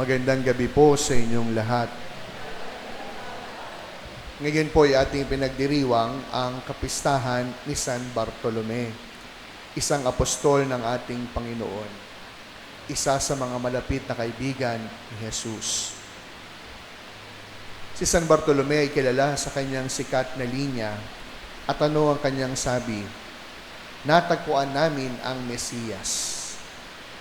Magandang gabi po sa inyong lahat. Ngayon po ay ating pinagdiriwang ang kapistahan ni San Bartolome, isang apostol ng ating Panginoon, isa sa mga malapit na kaibigan ni Jesus. Si San Bartolome ay kilala sa kanyang sikat na linya at ano ang kanyang sabi? Natagpuan namin ang Mesiyas.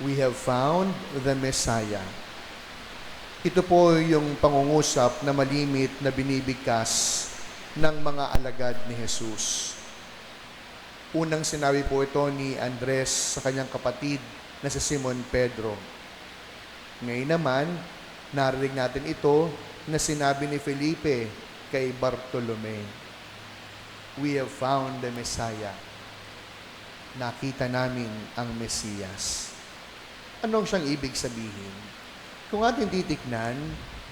We have found the Messiah. Ito po yung pangungusap na malimit na binibigkas ng mga alagad ni Jesus. Unang sinabi po ito ni Andres sa kanyang kapatid na si Simon Pedro. Ngayon naman, narinig natin ito na sinabi ni Felipe kay Bartolome. We have found the Messiah. Nakita namin ang Mesiyas. Anong siyang ibig sabihin? Kung ating titiknan,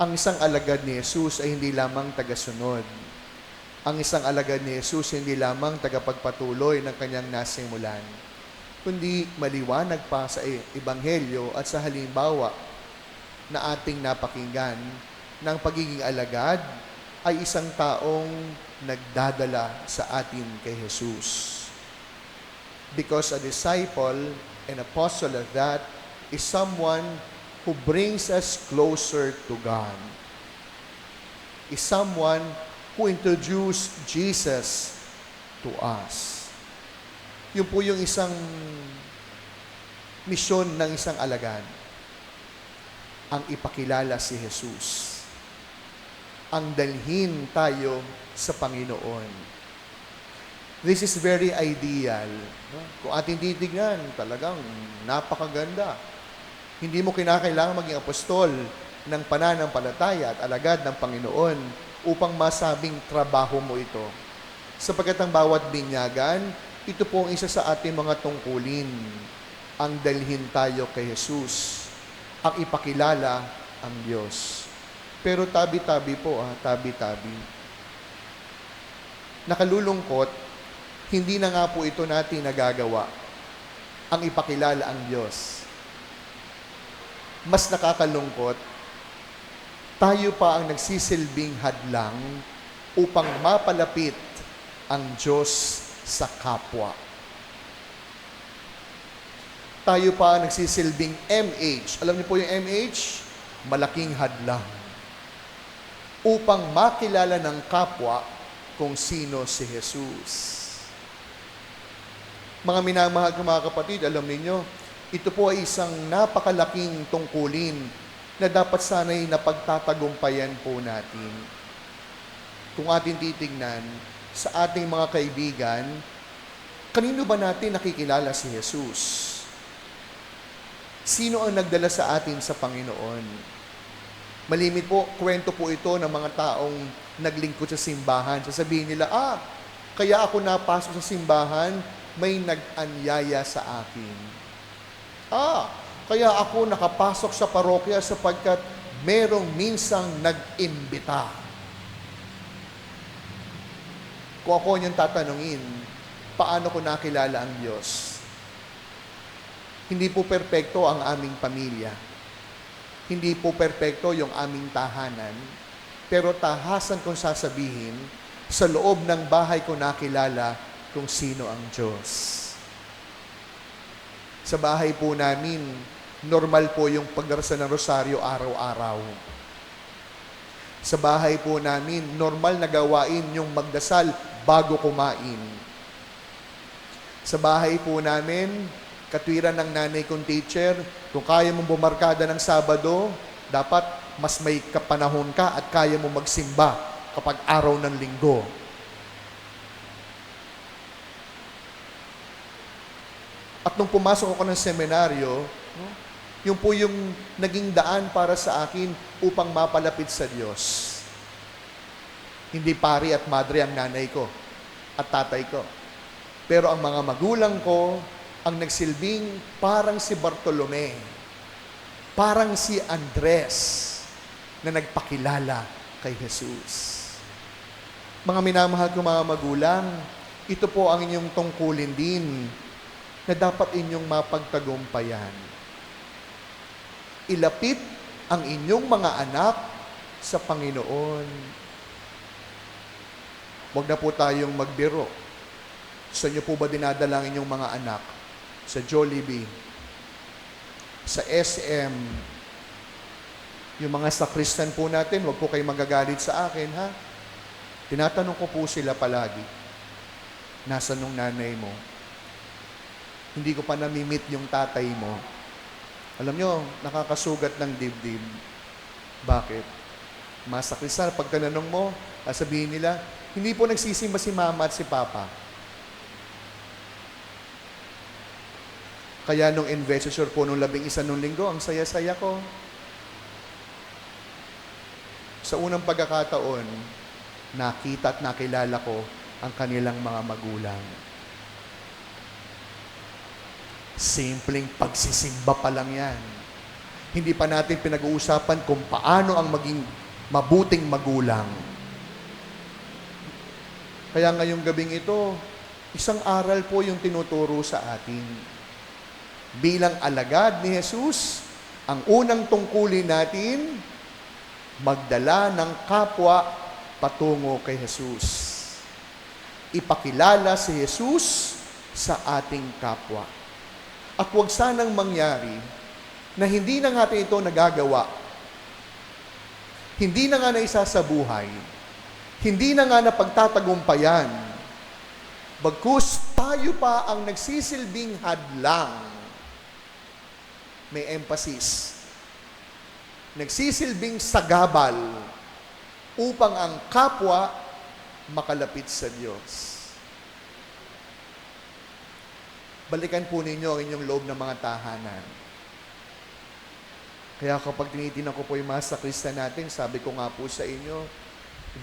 ang isang alagad ni Jesus ay hindi lamang tagasunod. Ang isang alagad ni Jesus hindi lamang tagapagpatuloy ng kanyang nasimulan, kundi maliwanag pa sa Ebanghelyo at sa halimbawa na ating napakinggan ng pagiging alagad ay isang taong nagdadala sa atin kay Jesus. Because a disciple, an apostle of that, is someone who brings us closer to God. Is someone who introduced Jesus to us. Yun po yung isang misyon ng isang alagad. Ang ipakilala si Jesus. Ang dalhin tayo sa Panginoon. This is very ideal. Kung ating titignan, talagang napakaganda. Hindi mo kinakailangan maging apostol ng pananampalataya at alagad ng Panginoon upang masabing trabaho mo ito. Sapagkat ang bawat binyagan, ito po ang isa sa ating mga tungkulin. Ang dalhin tayo kay Jesus. Ang ipakilala ang Diyos. Pero tabi-tabi po, ah, tabi-tabi. Nakalulungkot, hindi na nga po ito natin nagagawa. Ang ipakilala ang Diyos mas nakakalungkot, tayo pa ang nagsisilbing hadlang upang mapalapit ang Diyos sa kapwa. Tayo pa ang nagsisilbing MH. Alam niyo po yung MH? Malaking hadlang. Upang makilala ng kapwa kung sino si Jesus. Mga minamahal ko mga kapatid, alam niyo ito po ay isang napakalaking tungkulin na dapat sana'y napagtatagumpayan po natin. Kung atin titignan sa ating mga kaibigan, kanino ba natin nakikilala si Jesus? Sino ang nagdala sa atin sa Panginoon? Malimit po, kwento po ito ng mga taong naglingkod sa simbahan. Sasabihin nila, ah, kaya ako napasok sa simbahan, may nag-anyaya sa akin. Ah, kaya ako nakapasok sa parokya sapagkat merong minsang nag-imbita. Kung ako niyang tatanungin, paano ko nakilala ang Diyos? Hindi po perpekto ang aming pamilya. Hindi po perpekto yung aming tahanan. Pero tahasan kong sasabihin, sa loob ng bahay ko nakilala kung sino ang Diyos. Sa bahay po namin, normal po yung pagdarasal ng rosaryo araw-araw. Sa bahay po namin, normal na gawain yung magdasal bago kumain. Sa bahay po namin, katwiran ng nanay kong teacher, kung kaya mong bumarkada ng Sabado, dapat mas may kapanahon ka at kaya mo magsimba kapag araw ng linggo. At nung pumasok ako ng seminaryo, no, yung po yung naging daan para sa akin upang mapalapit sa Diyos. Hindi pari at madre ang nanay ko at tatay ko. Pero ang mga magulang ko ang nagsilbing parang si Bartolome, parang si Andres na nagpakilala kay Jesus. Mga minamahal ko mga magulang, ito po ang inyong tungkulin din na dapat inyong mapagtagumpayan. Ilapit ang inyong mga anak sa Panginoon. Huwag na po tayong magbiro. Sa inyo po ba dinadala ang inyong mga anak? Sa Jollibee, sa SM, yung mga sakristan po natin, huwag po kayo magagalit sa akin, ha? Tinatanong ko po sila palagi, nasa nung nanay mo? Hindi ko pa namimit yung tatay mo. Alam nyo, nakakasugat ng dibdib. Bakit? Mga sakristan, pag tinanong mo, sabihin nila, hindi po nagsisimba si mama at si papa. Kaya nung investiture po nung labing isa nung linggo, ang saya-saya ko. Sa unang pagkakataon, nakita at nakilala ko ang kanilang mga magulang. Simpleng pagsisimba pa lang yan. Hindi pa natin pinag-uusapan kung paano ang maging mabuting magulang. Kaya ngayong gabing ito, isang aral po yung tinuturo sa atin. Bilang alagad ni Jesus, ang unang tungkulin natin, magdala ng kapwa patungo kay Jesus. Ipakilala si Jesus sa ating kapwa. At huwag sanang mangyari na hindi na natin ito nagagawa. Hindi na nga na isa sa buhay. Hindi na nga na pagtatagumpayan. Bagkus tayo pa ang nagsisilbing hadlang. May emphasis. Nagsisilbing sagabal upang ang kapwa makalapit sa Diyos. Balikan po ninyo ang inyong loob ng mga tahanan. Kaya kapag tinitingnan ko po yung mga sakrista natin, sabi ko nga po sa inyo,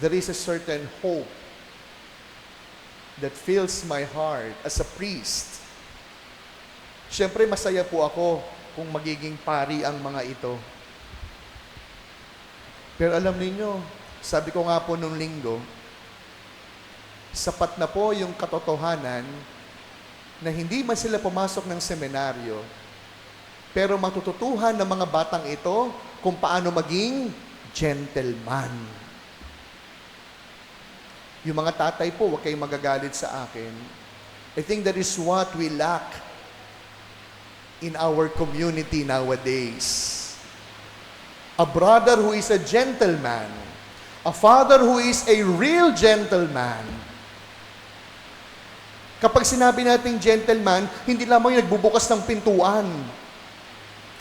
there is a certain hope that fills my heart as a priest. Siyempre, masaya po ako kung magiging pari ang mga ito. Pero alam ninyo, sabi ko nga po nung linggo, sapat na po yung katotohanan na hindi man sila pumasok ng seminaryo, pero matututuhan ng mga batang ito kung paano maging gentleman. Yung mga tatay po, huwag kayong magagalit sa akin. I think that is what we lack in our community nowadays. A brother who is a gentleman, a father who is a real gentleman. Kapag sinabi nating gentleman, hindi lamang yung nagbubukas ng pintuan.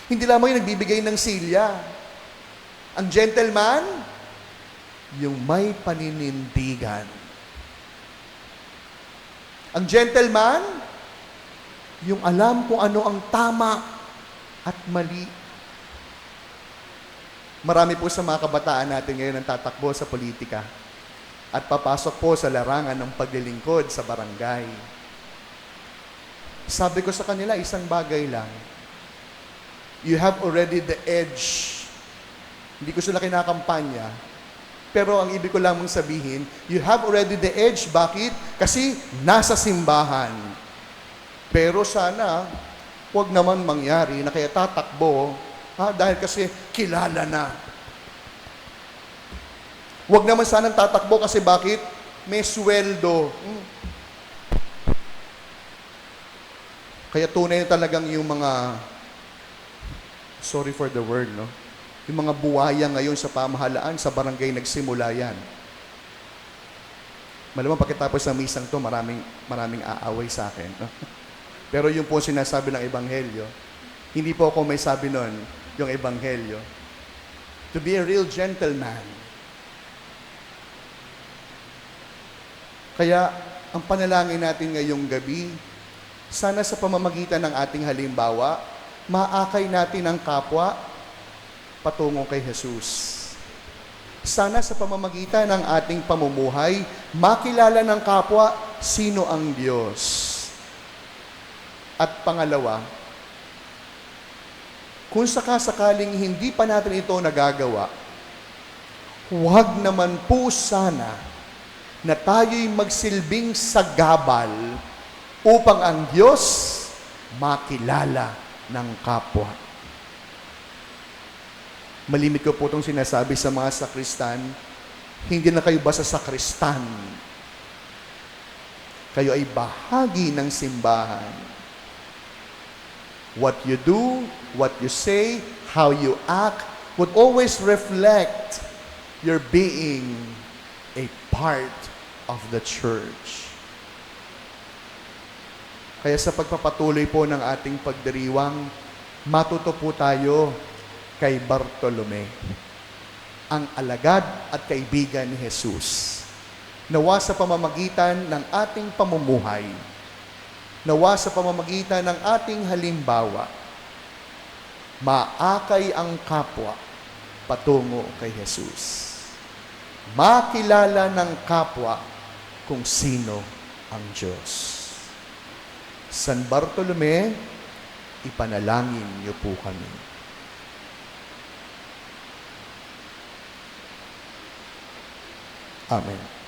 Hindi lamang yung nagbibigay ng silya. Ang gentleman, yung may paninindigan. Ang gentleman, yung alam kung ano ang tama at mali. Marami po sa mga kabataan natin ngayon ang tatakbo sa politika at papasok po sa larangan ng paglilingkod sa barangay. Sabi ko sa kanila, isang bagay lang. You have already the edge. Hindi ko sila kinakampanya. Pero ang ibig ko lamang sabihin, you have already the edge. Bakit? Kasi nasa simbahan. Pero sana, huwag naman mangyari na kaya tatakbo, ha, dahil kasi kilala na. Huwag naman sanang tatakbo kasi bakit? May sweldo. Kaya tunay na talagang yung mga, sorry for the word, no? Yung mga buwaya ngayon sa pamahalaan, sa barangay nagsimula yan. Malamang pagkatapos ng misang to, maraming, maraming aaway sa akin. No? Pero yung po sinasabi ng Ebanghelyo, hindi po ako may sabi nun, yung Ebanghelyo. To be a real gentleman. Kaya, ang panalangin natin ngayong gabi, sana sa pamamagitan ng ating halimbawa, maakay natin ang kapwa patungo kay Jesus. Sana sa pamamagitan ng ating pamumuhay, makilala ng kapwa sino ang Diyos. At pangalawa, kung sakasakaling hindi pa natin ito nagagawa, huwag naman po sana na tayo'y magsilbing sagabal upang ang Diyos makilala ng kapwa. Malimit ko po itong sinasabi sa mga sakristan, hindi na kayo basta sakristan. Kayo ay bahagi ng simbahan. What you do, what you say, how you act, would always reflect your being a part of the church. Kaya sa pagpapatuloy po ng ating pagdiriwang, matuto po tayo kay Bartolome, ang alagad at kaibigan ni Jesus. Nawa sa pamamagitan ng ating pamumuhay, nawa sa pamamagitan ng ating halimbawa, maakay ang kapwa patungo kay Jesus. Makilala ng kapwa kung sino ang Diyos. San Bartolome, ipanalangin niyo po kami. Amen.